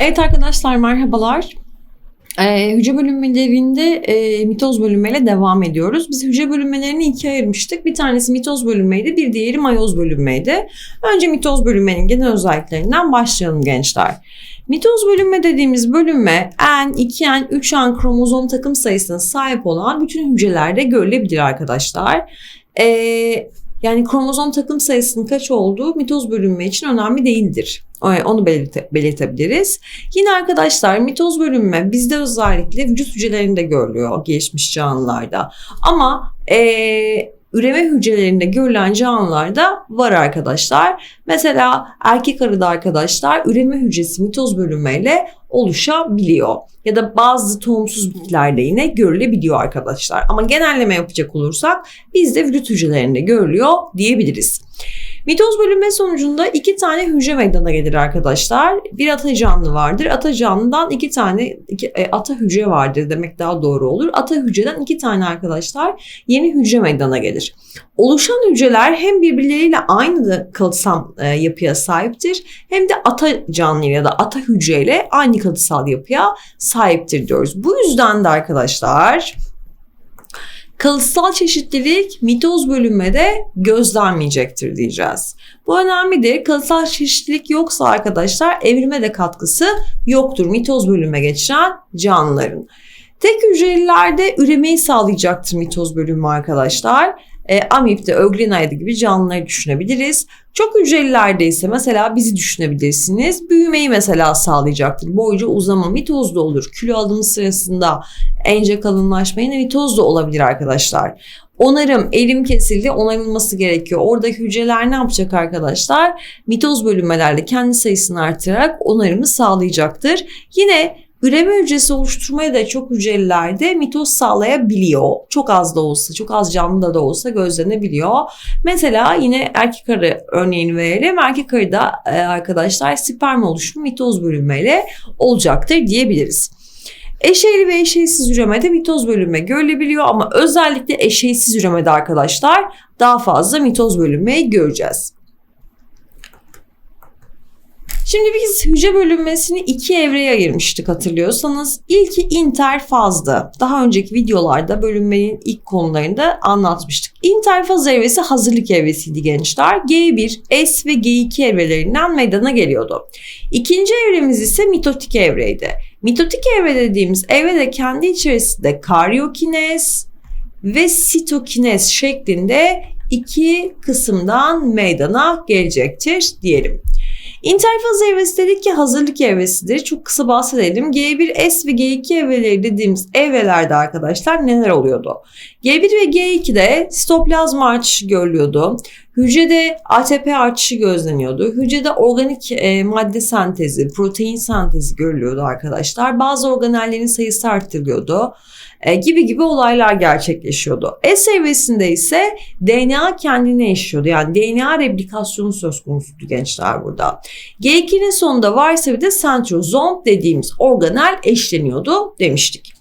Evet arkadaşlar merhabalar. Ee, hücre bölünmelerinde e, mitoz bölünmeyle devam ediyoruz. Biz hücre bölünmelerini ikiye ayırmıştık. Bir tanesi mitoz bölünmeydi, bir diğeri mayoz bölünmeydi. Önce mitoz bölünmenin genel özelliklerinden başlayalım gençler. Mitoz bölünme dediğimiz bölünme N, 2N, 3N kromozom takım sayısına sahip olan bütün hücrelerde görülebilir arkadaşlar. Ee, yani kromozom takım sayısının kaç olduğu mitoz bölünme için önemli değildir. Onu belirte, belirtebiliriz. Yine arkadaşlar mitoz bölünme bizde özellikle vücut hücrelerinde görülüyor gelişmiş canlılarda. Ama ee, üreme hücrelerinde görülen canlılarda var arkadaşlar. Mesela erkek arıda arkadaşlar üreme hücresi mitoz bölünmeyle oluşabiliyor. Ya da bazı tohumsuz bitkilerde yine görülebiliyor arkadaşlar. Ama genelleme yapacak olursak bizde vücut hücrelerinde görülüyor diyebiliriz. Mitoz bölünme sonucunda iki tane hücre meydana gelir arkadaşlar. Bir ata canlı vardır. Ata canlıdan iki tane iki, e, ata hücre vardır demek daha doğru olur. Ata hücreden iki tane arkadaşlar yeni hücre meydana gelir. Oluşan hücreler hem birbirleriyle aynı kalıtsal e, yapıya sahiptir hem de ata canlı ya da ata hücreyle aynı kalıtsal yapıya sahiptir diyoruz. Bu yüzden de arkadaşlar kalıtsal çeşitlilik mitoz bölünmede gözlenmeyecektir diyeceğiz. Bu önemlidir. Kalıtsal çeşitlilik yoksa arkadaşlar evrime de katkısı yoktur. Mitoz bölünme geçiren canlıların. Tek hücrelilerde üremeyi sağlayacaktır mitoz bölünme arkadaşlar. E, amipte, öglenayda gibi canlıları düşünebiliriz. Çok hücrelilerde ise mesela bizi düşünebilirsiniz. Büyümeyi mesela sağlayacaktır. Boyca uzama mitoz da olur. Kilo alımı sırasında ence kalınlaşma yine mitoz da olabilir arkadaşlar. Onarım, elim kesildi, onarılması gerekiyor. Orada hücreler ne yapacak arkadaşlar? Mitoz bölünmelerle kendi sayısını artırarak onarımı sağlayacaktır. Yine Üreme hücresi oluşturmaya da çok hücrelilerde mitoz sağlayabiliyor. Çok az da olsa, çok az canlıda da olsa gözlenebiliyor. Mesela yine erkek arı örneğini verelim. Erkek arıda e, arkadaşlar sperm oluşumu mitoz bölünmeyle olacaktır diyebiliriz. Eşeyli ve eşeysiz üremede mitoz bölünme görülebiliyor ama özellikle eşeysiz üremede arkadaşlar daha fazla mitoz bölünmeyi göreceğiz. Şimdi biz hücre bölünmesini iki evreye ayırmıştık hatırlıyorsanız. İlki interfazdı. Daha önceki videolarda bölünmenin ilk konularında anlatmıştık. Interfaz evresi hazırlık evresiydi gençler. G1, S ve G2 evrelerinden meydana geliyordu. İkinci evremiz ise mitotik evreydi. Mitotik evre dediğimiz evrede kendi içerisinde karyokinez ve sitokinez şeklinde iki kısımdan meydana gelecektir diyelim. İnterfaz evresi dedik ki hazırlık evresidir. Çok kısa bahsedelim. G1S ve G2 evreleri dediğimiz evrelerde arkadaşlar neler oluyordu? G1 ve G2'de sitoplazma artışı görülüyordu. Hücrede ATP artışı gözleniyordu. Hücrede organik e, madde sentezi, protein sentezi görülüyordu arkadaşlar. Bazı organellerin sayısı arttırılıyordu gibi gibi olaylar gerçekleşiyordu. S evresinde ise DNA kendine eşiyordu. Yani DNA replikasyonu söz konusuydu gençler burada. G2'nin sonunda varsa bir de sentrozom dediğimiz organel eşleniyordu demiştik.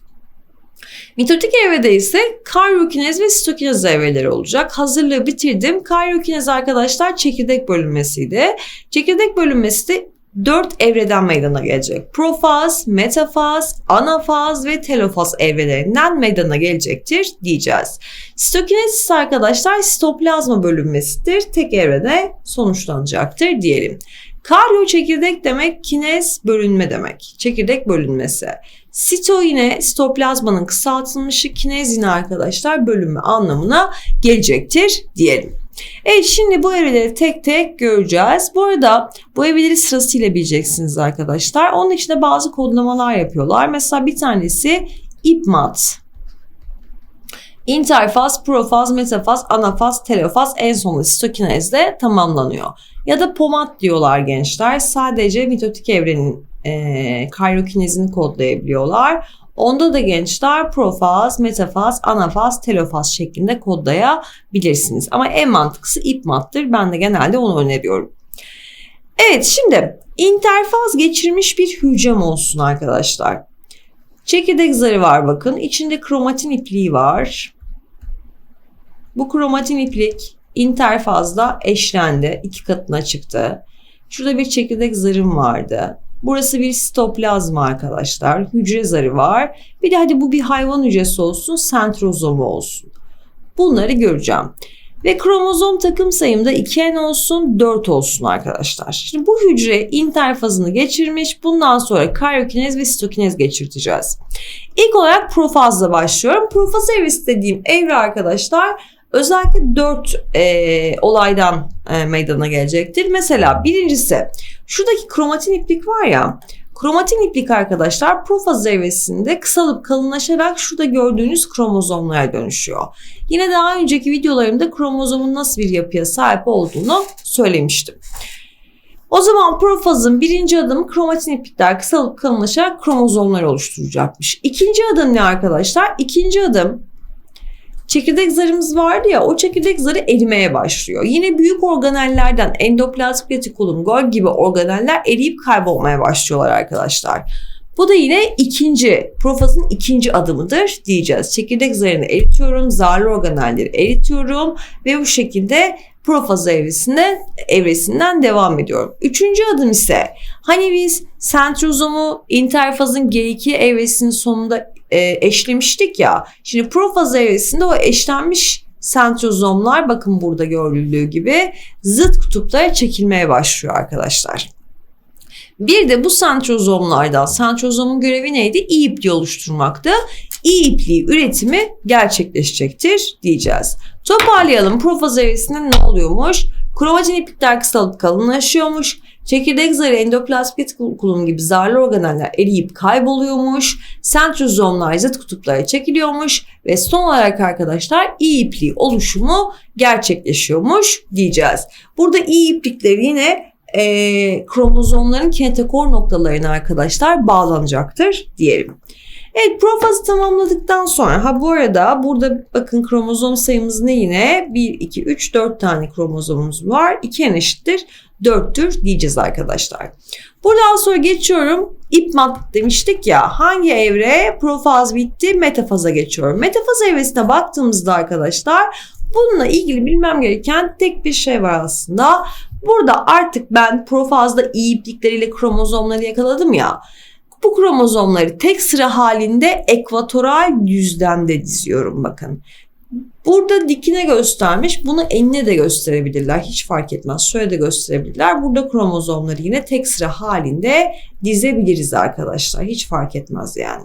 Mitotik evrede ise karyokinez ve sitokinez evreleri olacak. Hazırlığı bitirdim. Karyokinez arkadaşlar çekirdek bölünmesiydi. Çekirdek bölünmesi de dört evreden meydana gelecek. Profaz, metafaz, anafaz ve telofaz evrelerinden meydana gelecektir diyeceğiz. Sitokinesis arkadaşlar sitoplazma bölünmesidir. Tek evrede sonuçlanacaktır diyelim. Karyo çekirdek demek kinez bölünme demek. Çekirdek bölünmesi. Sito yine sitoplazmanın kısaltılmışı kinez yine arkadaşlar bölünme anlamına gelecektir diyelim. Evet şimdi bu evreleri tek tek göreceğiz. Bu arada bu evreleri sırasıyla bileceksiniz arkadaşlar. Onun için de bazı kodlamalar yapıyorlar. Mesela bir tanesi ipmat. İnterfaz, profaz, metafaz, anafaz, telofaz en sonunda sitokinezle tamamlanıyor. Ya da pomat diyorlar gençler. Sadece mitotik evrenin e, kodlayabiliyorlar. Onda da gençler profaz, metafaz, anafaz, telofaz şeklinde kodlayabilirsiniz. Ama en mantıklısı ipmattır. Ben de genelde onu öneriyorum. Evet şimdi interfaz geçirmiş bir hücrem olsun arkadaşlar. Çekirdek zarı var bakın. İçinde kromatin ipliği var. Bu kromatin iplik interfazda eşlendi. iki katına çıktı. Şurada bir çekirdek zarım vardı. Burası bir sitoplazma arkadaşlar. Hücre zarı var. Bir de hadi bu bir hayvan hücresi olsun, sentrozomu olsun. Bunları göreceğim. Ve kromozom takım sayımda 2N olsun 4 olsun arkadaşlar. Şimdi bu hücre interfazını geçirmiş. Bundan sonra karyokinez ve sitokinez geçirteceğiz. İlk olarak profazla başlıyorum. Profaz evresi dediğim evre arkadaşlar özellikle 4 e, olaydan e, meydana gelecektir. Mesela birincisi şuradaki kromatin iplik var ya Kromatin iplik arkadaşlar profaz evresinde kısalıp kalınlaşarak şurada gördüğünüz kromozomlara dönüşüyor. Yine daha önceki videolarımda kromozomun nasıl bir yapıya sahip olduğunu söylemiştim. O zaman profazın birinci adımı kromatin iplikler kısalıp kalınlaşarak kromozomlar oluşturacakmış. İkinci adım ne arkadaşlar? İkinci adım çekirdek zarımız vardı ya o çekirdek zarı erimeye başlıyor. Yine büyük organellerden endoplazmik retikulum, Golgi gibi organeller eriyip kaybolmaya başlıyorlar arkadaşlar. Bu da yine ikinci, profazın ikinci adımıdır diyeceğiz. Çekirdek zarını eritiyorum, zarlı organelleri eritiyorum ve bu şekilde profaz evresinden, evresinden devam ediyorum. Üçüncü adım ise hani biz sentrozomu interfazın G2 evresinin sonunda e, eşlemiştik ya. Şimdi profaz evresinde o eşlenmiş sentrozomlar bakın burada görüldüğü gibi zıt kutuplara çekilmeye başlıyor arkadaşlar. Bir de bu sentrozomlardan sentrozomun görevi neydi? İyi ipliği oluşturmaktı. İyi ipliği üretimi gerçekleşecektir diyeceğiz. Toparlayalım. Profaz evresinde ne oluyormuş? Kromatin iplikler kısalıp kalınlaşıyormuş. Çekirdek zarı endoplazmik kulum gibi zarlı organeller eriyip kayboluyormuş. Sentrozomlar zıt kutuplara çekiliyormuş ve son olarak arkadaşlar iyi ipliği oluşumu gerçekleşiyormuş diyeceğiz. Burada iyi iplikler yine e, kromozomların kentekor noktalarına arkadaşlar bağlanacaktır diyelim. Evet profazı tamamladıktan sonra ha bu arada burada bakın kromozom sayımız ne yine 1, 2, 3, 4 tane kromozomumuz var. 2 en eşittir 4'tür diyeceğiz arkadaşlar. Buradan sonra geçiyorum. İpmat demiştik ya hangi evre profaz bitti metafaza geçiyorum. Metafaz evresine baktığımızda arkadaşlar bununla ilgili bilmem gereken tek bir şey var aslında. Burada artık ben profazda iyi iplikleriyle kromozomları yakaladım ya. Bu kromozomları tek sıra halinde ekvatoral düzlemde diziyorum bakın. Burada dikine göstermiş. Bunu enine de gösterebilirler. Hiç fark etmez. Şöyle de gösterebilirler. Burada kromozomları yine tek sıra halinde dizebiliriz arkadaşlar. Hiç fark etmez yani.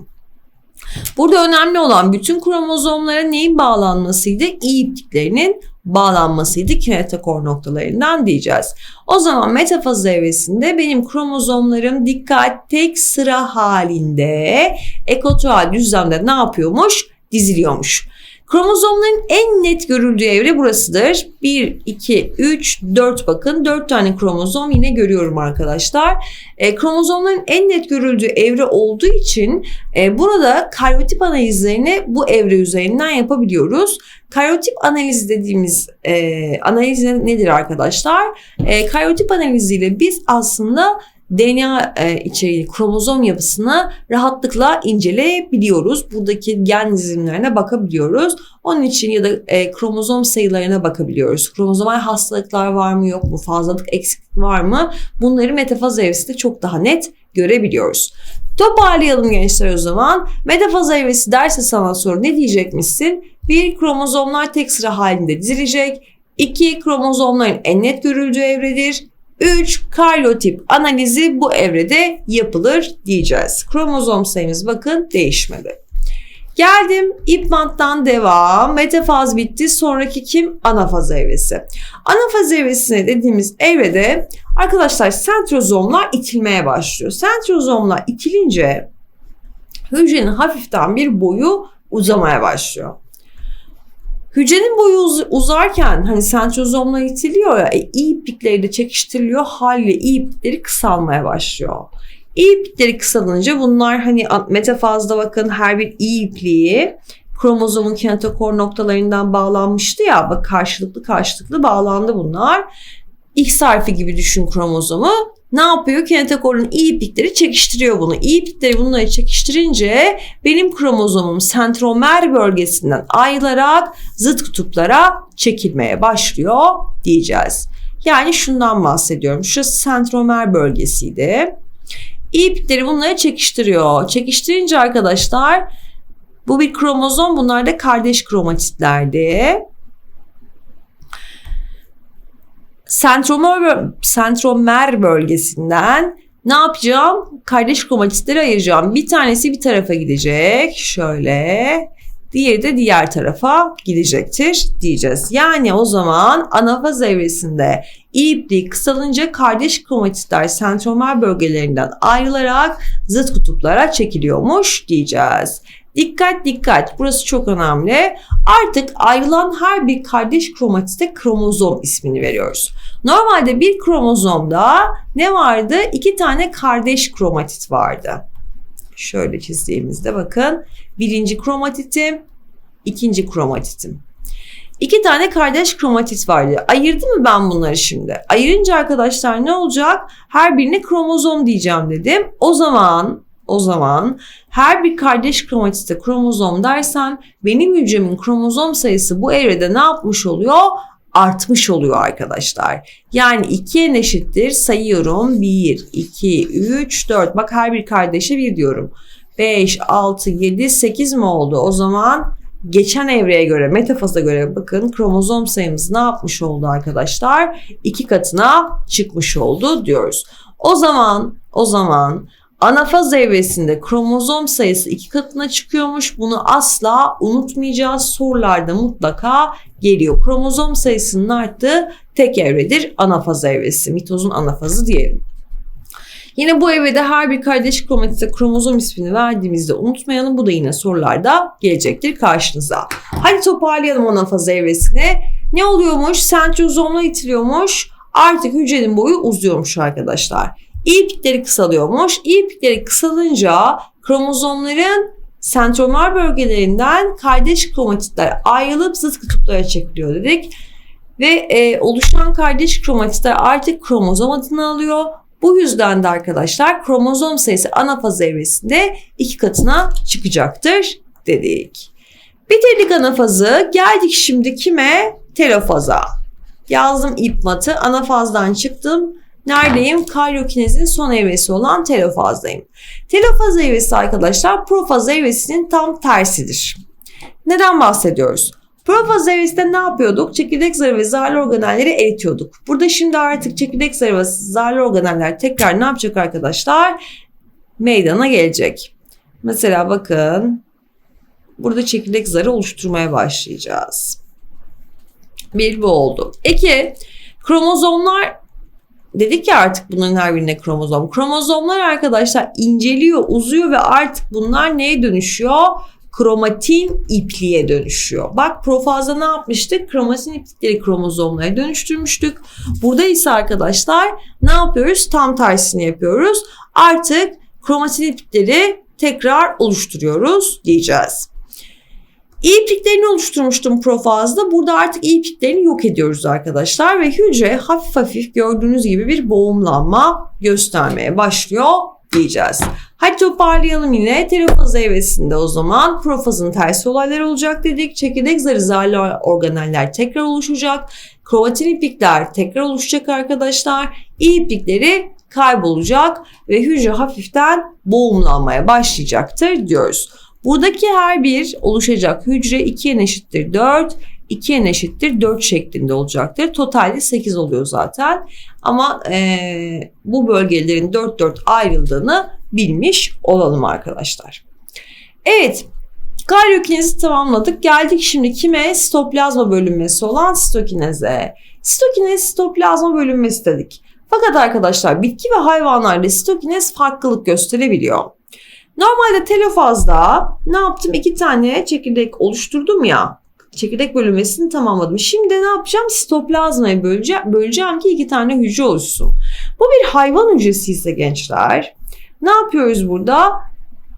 Burada önemli olan bütün kromozomlara neyin bağlanmasıydı? İyi ipliklerinin bağlanmasıydı kinetakor noktalarından diyeceğiz. O zaman metafaz evresinde benim kromozomlarım dikkat tek sıra halinde ekotoral düzlemde ne yapıyormuş? Diziliyormuş. Kromozomların en net görüldüğü evre burasıdır. 1, 2, 3, 4 bakın. 4 tane kromozom yine görüyorum arkadaşlar. E, kromozomların en net görüldüğü evre olduğu için e, burada karyotip analizlerini bu evre üzerinden yapabiliyoruz. Karyotip analiz dediğimiz e, analiz nedir arkadaşlar? E, karyotip analiziyle biz aslında DNA e, içeriği kromozom yapısını rahatlıkla inceleyebiliyoruz. Buradaki gen dizimlerine bakabiliyoruz. Onun için ya da e, kromozom sayılarına bakabiliyoruz. Kromozomal hastalıklar var mı yok mu? Fazlalık eksiklik var mı? Bunları metafaz evresinde çok daha net görebiliyoruz. Toparlayalım gençler o zaman. Metafaz evresi derse sana soru ne diyecekmişsin? Bir kromozomlar tek sıra halinde dizilecek. İki kromozomların en net görüldüğü evredir. 3 karyotip analizi bu evrede yapılır diyeceğiz. Kromozom sayımız bakın değişmedi. Geldim ipmanttan devam. Metafaz bitti. Sonraki kim? Anafaz evresi. Anafaz evresine dediğimiz evrede arkadaşlar sentrozomlar itilmeye başlıyor. Sentrozomlar itilince hücrenin hafiften bir boyu uzamaya başlıyor. Hücrenin boyu uz- uzarken hani sentrozomla itiliyor ya e, iyi iplikleri de çekiştiriliyor haliyle iyi iplikleri kısalmaya başlıyor. İyi iplikleri kısalınca bunlar hani metafazda bakın her bir iyi ipliği kromozomun kinetokor noktalarından bağlanmıştı ya bak karşılıklı karşılıklı bağlandı bunlar. X harfi gibi düşün kromozomu ne yapıyor? Kinetokorun iyi iplikleri çekiştiriyor bunu. İyi iplikleri bunları çekiştirince benim kromozomum sentromer bölgesinden ayrılarak zıt kutuplara çekilmeye başlıyor diyeceğiz. Yani şundan bahsediyorum. Şurası sentromer bölgesiydi. iplikleri bunları çekiştiriyor. Çekiştirince arkadaşlar bu bir kromozom bunlar da kardeş kromatitlerdi. Sentromer, sentromer bölgesinden ne yapacağım? Kardeş kromatitleri ayıracağım. Bir tanesi bir tarafa gidecek. Şöyle. Diğeri de diğer tarafa gidecektir diyeceğiz. Yani o zaman anafaz evresinde ipliği kısalınca kardeş kromatitler sentromer bölgelerinden ayrılarak zıt kutuplara çekiliyormuş diyeceğiz. Dikkat dikkat burası çok önemli. Artık ayrılan her bir kardeş kromatite kromozom ismini veriyoruz. Normalde bir kromozomda ne vardı? İki tane kardeş kromatit vardı. Şöyle çizdiğimizde bakın birinci kromatitim, ikinci kromatitim. İki tane kardeş kromatit vardı. Ayırdım mı ben bunları şimdi? Ayırınca arkadaşlar ne olacak? Her birine kromozom diyeceğim dedim. O zaman o zaman her bir kardeş kromatite kromozom dersem benim hücremin kromozom sayısı bu evrede ne yapmış oluyor? artmış oluyor arkadaşlar. Yani 2'ye eşittir sayıyorum. 1, 2, 3, 4. Bak her bir kardeşe 1 diyorum. 5, 6, 7, 8 mi oldu? O zaman geçen evreye göre, metafaza göre bakın kromozom sayımız ne yapmış oldu arkadaşlar? 2 katına çıkmış oldu diyoruz. O zaman, o zaman Anafaz evresinde kromozom sayısı iki katına çıkıyormuş. Bunu asla unutmayacağız. Sorularda mutlaka geliyor. Kromozom sayısının arttığı tek evredir anafaz evresi. Mitozun anafazı diyelim. Yine bu evrede her bir kardeş kromatite kromozom ismini verdiğimizde unutmayalım. Bu da yine sorularda gelecektir karşınıza. Hadi toparlayalım anafaz evresini. Ne oluyormuş? Sentrozomla itiliyormuş. Artık hücrenin boyu uzuyormuş arkadaşlar. İplikleri kısalıyormuş. İplikleri kısalınca kromozomların sentromer bölgelerinden kardeş kromatitler ayrılıp zıt kutuplara çekiliyor dedik. Ve e, oluşan kardeş kromatitler artık kromozom adını alıyor. Bu yüzden de arkadaşlar kromozom sayısı anafaz evresinde iki katına çıkacaktır dedik. Bitirdik anafazı. Geldik şimdi kime? Telofaza. Yazdım ip matı. Anafazdan çıktım. Neredeyim? Karyokinezin son evresi olan telofazdayım. Telofaz evresi arkadaşlar profaz evresinin tam tersidir. Neden bahsediyoruz? Profaz evresinde ne yapıyorduk? Çekirdek zarı ve zarlı organelleri eritiyorduk. Burada şimdi artık çekirdek zarı ve zarlı organeller tekrar ne yapacak arkadaşlar? Meydana gelecek. Mesela bakın burada çekirdek zarı oluşturmaya başlayacağız. Bir bu oldu. İki, kromozomlar dedik ya artık bunların her birine kromozom. Kromozomlar arkadaşlar inceliyor, uzuyor ve artık bunlar neye dönüşüyor? kromatin ipliğe dönüşüyor. Bak profazda ne yapmıştık? Kromatin iplikleri kromozomlara dönüştürmüştük. Burada ise arkadaşlar ne yapıyoruz? Tam tersini yapıyoruz. Artık kromatin iplikleri tekrar oluşturuyoruz diyeceğiz. İpliklerini oluşturmuştum profazda. Burada artık ipliklerini yok ediyoruz arkadaşlar ve hücre hafif hafif gördüğünüz gibi bir boğumlanma göstermeye başlıyor diyeceğiz. Hadi toparlayalım yine. Telofaz evresinde o zaman profazın tersi olaylar olacak dedik. Çekirdek zarı zarlı organeller tekrar oluşacak. Kromatin iplikler tekrar oluşacak arkadaşlar. İyi iplikleri kaybolacak ve hücre hafiften boğumlanmaya başlayacaktır diyoruz. Buradaki her bir oluşacak hücre 2'ye eşittir 4, 2'ye eşittir 4 şeklinde olacaktır. Totalde 8 oluyor zaten. Ama e, bu bölgelerin 4-4 ayrıldığını bilmiş olalım arkadaşlar. Evet, karyokinezi tamamladık. Geldik şimdi kime? Sitoplazma bölünmesi olan sitokineze. Sitokinez sitoplazma bölünmesi dedik. Fakat arkadaşlar bitki ve hayvanlarda sitokinez farklılık gösterebiliyor. Normalde telofazda ne yaptım? İki tane çekirdek oluşturdum ya. Çekirdek bölünmesini tamamladım. Şimdi ne yapacağım? Sitoplazmayı böleceğim, böleceğim ki iki tane hücre oluşsun. Bu bir hayvan hücresi ise gençler. Ne yapıyoruz burada?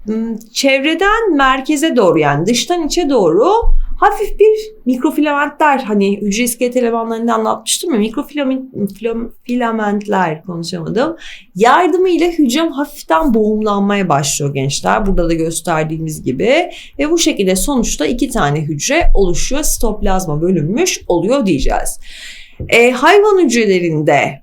Hmm, çevreden merkeze doğru yani dıştan içe doğru hafif bir mikrofilamentler hani hücre iskelet elemanlarında anlatmıştım ya mikrofilamentler konuşamadım. Yardımıyla hücrem hafiften boğumlanmaya başlıyor gençler. Burada da gösterdiğimiz gibi ve bu şekilde sonuçta iki tane hücre oluşuyor. Sitoplazma bölünmüş oluyor diyeceğiz. E, hayvan hücrelerinde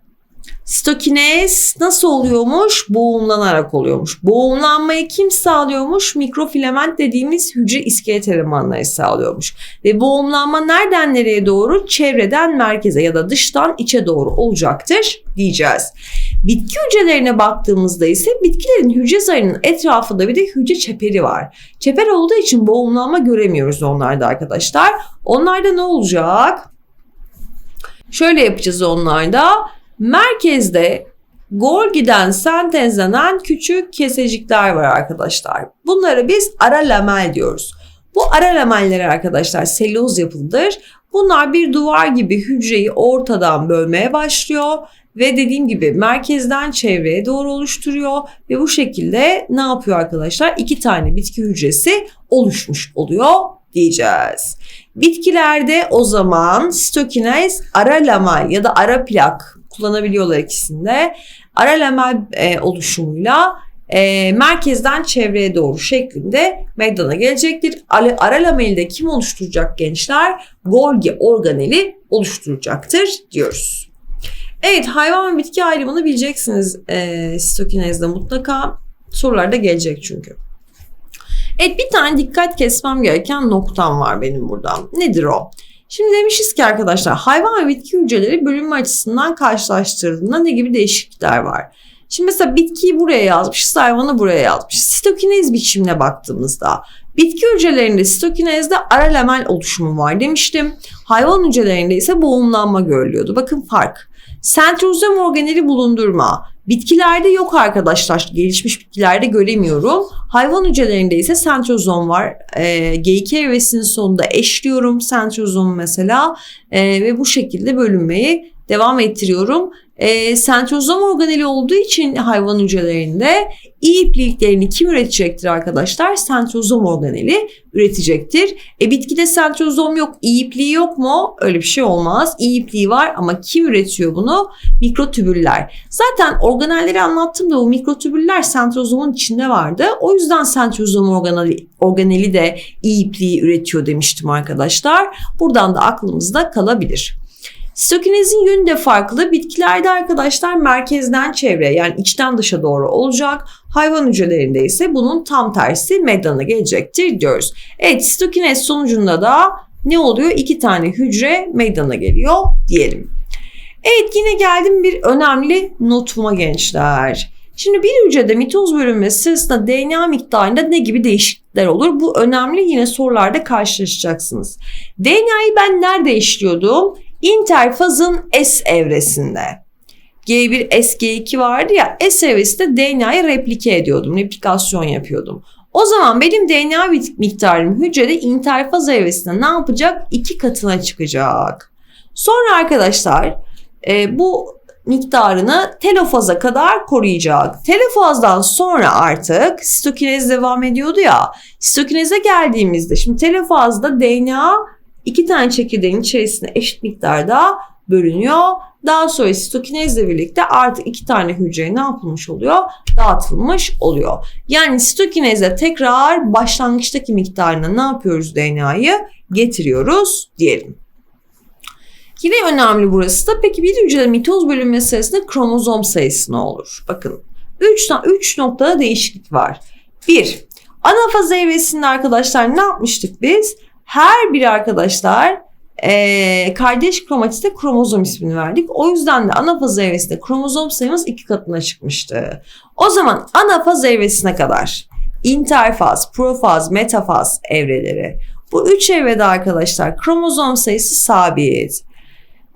Sitokinez nasıl oluyormuş? Boğumlanarak oluyormuş. Boğumlanmayı kim sağlıyormuş? Mikrofilament dediğimiz hücre iskelet elemanları sağlıyormuş. Ve boğumlanma nereden nereye doğru? Çevreden merkeze ya da dıştan içe doğru olacaktır diyeceğiz. Bitki hücrelerine baktığımızda ise bitkilerin hücre zarının etrafında bir de hücre çeperi var. Çeper olduğu için boğumlanma göremiyoruz onlarda arkadaşlar. Onlarda ne olacak? Şöyle yapacağız onlarda. Merkezde Golgi'den sentezlenen küçük kesecikler var arkadaşlar. Bunlara biz ara lamel diyoruz. Bu ara lameller arkadaşlar selüloz yapılıdır. Bunlar bir duvar gibi hücreyi ortadan bölmeye başlıyor ve dediğim gibi merkezden çevreye doğru oluşturuyor ve bu şekilde ne yapıyor arkadaşlar? İki tane bitki hücresi oluşmuş oluyor diyeceğiz. Bitkilerde o zaman sitokinez ara lamel ya da ara plak kullanabiliyorlar ikisinde. Ara lamel e, oluşumuyla e, merkezden çevreye doğru şeklinde meydana gelecektir. Ara, ara lameli de kim oluşturacak gençler? Golgi organeli oluşturacaktır diyoruz. Evet hayvan ve bitki ayrımını bileceksiniz e, sitokinezde mutlaka. Sorularda gelecek çünkü. Evet bir tane dikkat kesmem gereken noktam var benim burada. Nedir o? Şimdi demişiz ki arkadaşlar hayvan ve bitki hücreleri bölünme açısından karşılaştırıldığında ne gibi değişiklikler var? Şimdi mesela bitkiyi buraya yazmışız, hayvanı buraya yazmışız. Sitokinez biçimine baktığımızda bitki hücrelerinde sitokinezde ara lamel oluşumu var demiştim. Hayvan hücrelerinde ise boğumlanma görülüyordu. Bakın fark. Sentrozom organeli bulundurma. Bitkilerde yok arkadaşlar. Gelişmiş bitkilerde göremiyorum. Hayvan hücrelerinde ise sentrozom var. E, G2 evresinin sonunda eşliyorum sentrozomu mesela. E, ve bu şekilde bölünmeyi devam ettiriyorum. E, sentrozom organeli olduğu için hayvan hücrelerinde iyi ipliklerini kim üretecektir arkadaşlar? Sentrozom organeli üretecektir. E bitkide sentrozom yok, iyi ipliği yok mu? Öyle bir şey olmaz. İyi ipliği var ama kim üretiyor bunu? Mikrotübüller. Zaten organelleri anlattım da bu mikrotübüller sentrozomun içinde vardı. O yüzden sentrozom organeli, organeli de iyi ipliği üretiyor demiştim arkadaşlar. Buradan da aklımızda kalabilir. Sitokinezin yönü de farklı. Bitkilerde arkadaşlar merkezden çevreye yani içten dışa doğru olacak. Hayvan hücrelerinde ise bunun tam tersi meydana gelecektir diyoruz. Evet sitokinez sonucunda da ne oluyor? İki tane hücre meydana geliyor diyelim. Evet yine geldim bir önemli notuma gençler. Şimdi bir hücrede mitoz bölünmesi sırasında DNA miktarında ne gibi değişiklikler olur? Bu önemli yine sorularda karşılaşacaksınız. DNA'yı ben nerede işliyordum? İnterfazın S evresinde. G1, S, G2 vardı ya S evresinde DNA'yı replike ediyordum, replikasyon yapıyordum. O zaman benim DNA miktarım hücrede interfaz evresinde ne yapacak? İki katına çıkacak. Sonra arkadaşlar e, bu miktarını telofaza kadar koruyacak. Telofazdan sonra artık sitokinez devam ediyordu ya. Sitokineze geldiğimizde şimdi telofazda DNA iki tane çekirdeğin içerisinde eşit miktarda bölünüyor. Daha sonra sitokinezle birlikte artık iki tane hücre ne yapılmış oluyor? Dağıtılmış oluyor. Yani sitokinezle tekrar başlangıçtaki miktarına ne yapıyoruz DNA'yı? Getiriyoruz diyelim. Yine önemli burası da peki bir hücrede mitoz bölünmesi sırasında kromozom sayısı ne olur? Bakın 3 üç noktada değişiklik var. 1. Anafaz evresinde arkadaşlar ne yapmıştık biz? Her bir arkadaşlar e, kardeş kromatiste kromozom ismini verdik. O yüzden de anafaz evresinde kromozom sayımız iki katına çıkmıştı. O zaman anafaz evresine kadar interfaz, profaz, metafaz evreleri. Bu üç evrede arkadaşlar kromozom sayısı sabit.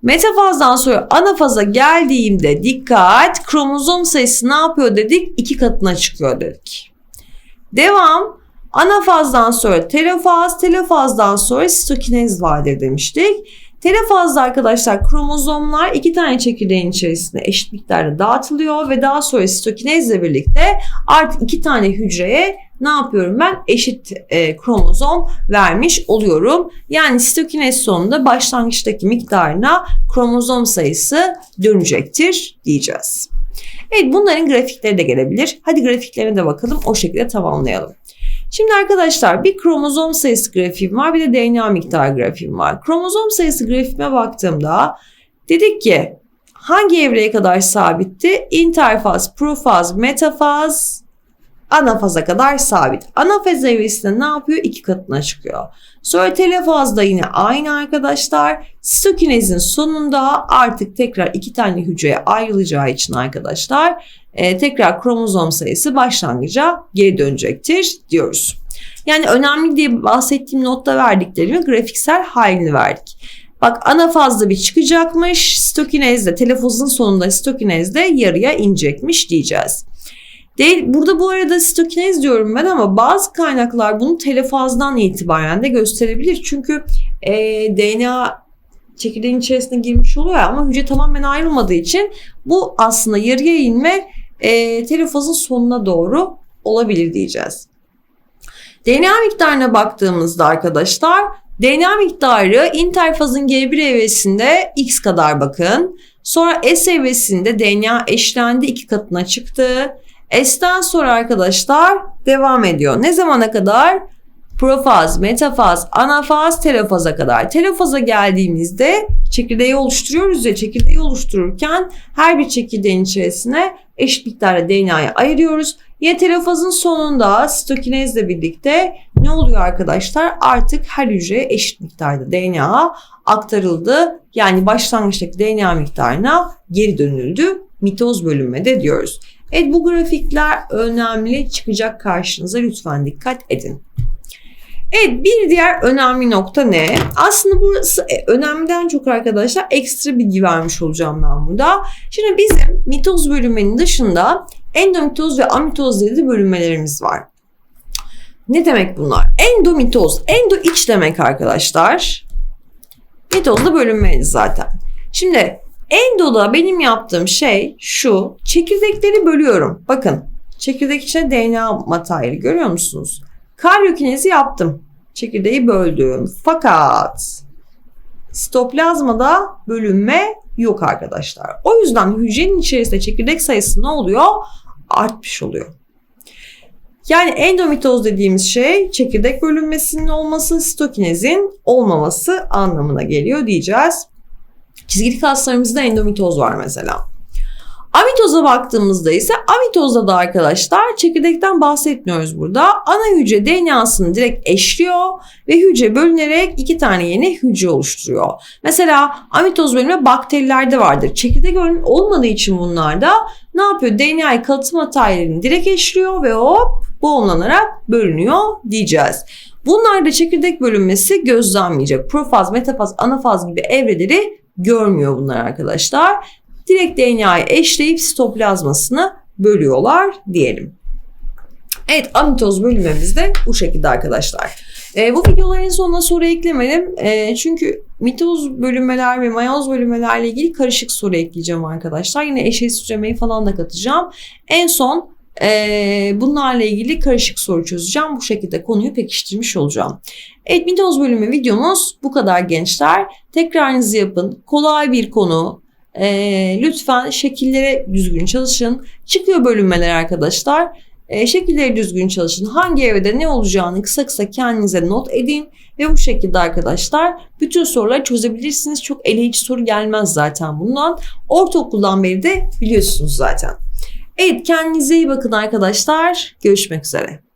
Metafazdan sonra anafaza geldiğimde dikkat kromozom sayısı ne yapıyor dedik? İki katına çıkıyor dedik. Devam. Anafazdan sonra telofaz, telofazdan sonra sitokinez vardır demiştik. Telofazda arkadaşlar kromozomlar iki tane çekirdeğin içerisinde eşit miktarda dağıtılıyor ve daha sonra sitokinezle birlikte artık iki tane hücreye ne yapıyorum ben? Eşit e, kromozom vermiş oluyorum. Yani sitokinez sonunda başlangıçtaki miktarına kromozom sayısı dönecektir diyeceğiz. Evet bunların grafikleri de gelebilir. Hadi grafiklerine de bakalım o şekilde tamamlayalım. Şimdi arkadaşlar bir kromozom sayısı grafiğim var bir de DNA miktar grafiğim var. Kromozom sayısı grafiğime baktığımda dedik ki hangi evreye kadar sabitti? İnterfaz, profaz, metafaz, anafaza kadar sabit. Anafaz evresinde ne yapıyor? İki katına çıkıyor. Sonra telefazda yine aynı arkadaşlar. Sitokinezin sonunda artık tekrar iki tane hücreye ayrılacağı için arkadaşlar e, tekrar kromozom sayısı başlangıca geri dönecektir diyoruz. Yani önemli diye bahsettiğim notta verdiklerimi grafiksel halini verdik. Bak ana fazla bir çıkacakmış. Stokinezde, telefozun sonunda stokinezde yarıya inecekmiş diyeceğiz. Değil, burada bu arada stokinez diyorum ben ama bazı kaynaklar bunu telefazdan itibaren de gösterebilir. Çünkü e, DNA çekirdeğin içerisine girmiş oluyor ama hücre tamamen ayrılmadığı için bu aslında yarıya inme e, telefazın sonuna doğru olabilir diyeceğiz. DNA miktarına baktığımızda arkadaşlar DNA miktarı interfazın G1 evresinde X kadar bakın. Sonra S evresinde DNA eşlendi iki katına çıktı. S'ten sonra arkadaşlar devam ediyor. Ne zamana kadar? Profaz, metafaz, anafaz, telofaza kadar. Telofaza geldiğimizde çekirdeği oluşturuyoruz ya çekirdeği oluştururken her bir çekirdeğin içerisine eşit miktarda DNA'yı ayırıyoruz. Yine telofazın sonunda sitokinezle birlikte ne oluyor arkadaşlar? Artık her hücreye eşit miktarda DNA aktarıldı. Yani başlangıçtaki DNA miktarına geri dönüldü. Mitoz bölünmede diyoruz. Evet bu grafikler önemli çıkacak karşınıza lütfen dikkat edin. Evet bir diğer önemli nokta ne? Aslında burası e, önemliden çok arkadaşlar ekstra bilgi vermiş olacağım ben burada. Şimdi bizim mitoz bölünmenin dışında endomitoz ve amitoz diye de bölünmelerimiz var. Ne demek bunlar? Endomitoz, endo iç demek arkadaşlar. Mitoz da bölünmeydi zaten. Şimdi endoda benim yaptığım şey şu. Çekirdekleri bölüyorum. Bakın çekirdek içine DNA materyali görüyor musunuz? Karyokinezi yaptım. Çekirdeği böldüm. Fakat sitoplazmada bölünme yok arkadaşlar. O yüzden hücrenin içerisinde çekirdek sayısı ne oluyor? Artmış oluyor. Yani endomitoz dediğimiz şey çekirdek bölünmesinin olması, sitokinezin olmaması anlamına geliyor diyeceğiz. Çizgili kaslarımızda endomitoz var mesela. Amitoza baktığımızda ise amitozda da arkadaşlar çekirdekten bahsetmiyoruz burada. Ana hücre DNA'sını direkt eşliyor ve hücre bölünerek iki tane yeni hücre oluşturuyor. Mesela amitoz bölümü bakterilerde vardır. Çekirdek olmadığı için bunlarda ne yapıyor? DNA'yı kalıtım materyalini direkt eşliyor ve hop boğumlanarak bölünüyor diyeceğiz. Bunlarda çekirdek bölünmesi gözlenmeyecek. Profaz, metafaz, anafaz gibi evreleri görmüyor bunlar arkadaşlar direkt DNA'yı eşleyip sitoplazmasını bölüyorlar diyelim. Evet amitoz bölünmemiz de bu şekilde arkadaşlar. E, bu videoların sonuna soru eklemedim. E, çünkü mitoz bölünmeler ve mayoz bölünmelerle ilgili karışık soru ekleyeceğim arkadaşlar. Yine eşeğsiz üremeyi falan da katacağım. En son e, bunlarla ilgili karışık soru çözeceğim. Bu şekilde konuyu pekiştirmiş olacağım. Evet mitoz bölümü videomuz bu kadar gençler. Tekrarınızı yapın. Kolay bir konu. E, lütfen şekillere düzgün çalışın. Çıkıyor bölünmeler arkadaşlar. E, şekilleri düzgün çalışın. Hangi evrede ne olacağını kısa kısa kendinize not edin. Ve bu şekilde arkadaşlar bütün soruları çözebilirsiniz. Çok eleyici soru gelmez zaten bundan. Ortaokuldan beri de biliyorsunuz zaten. Evet kendinize iyi bakın arkadaşlar. Görüşmek üzere.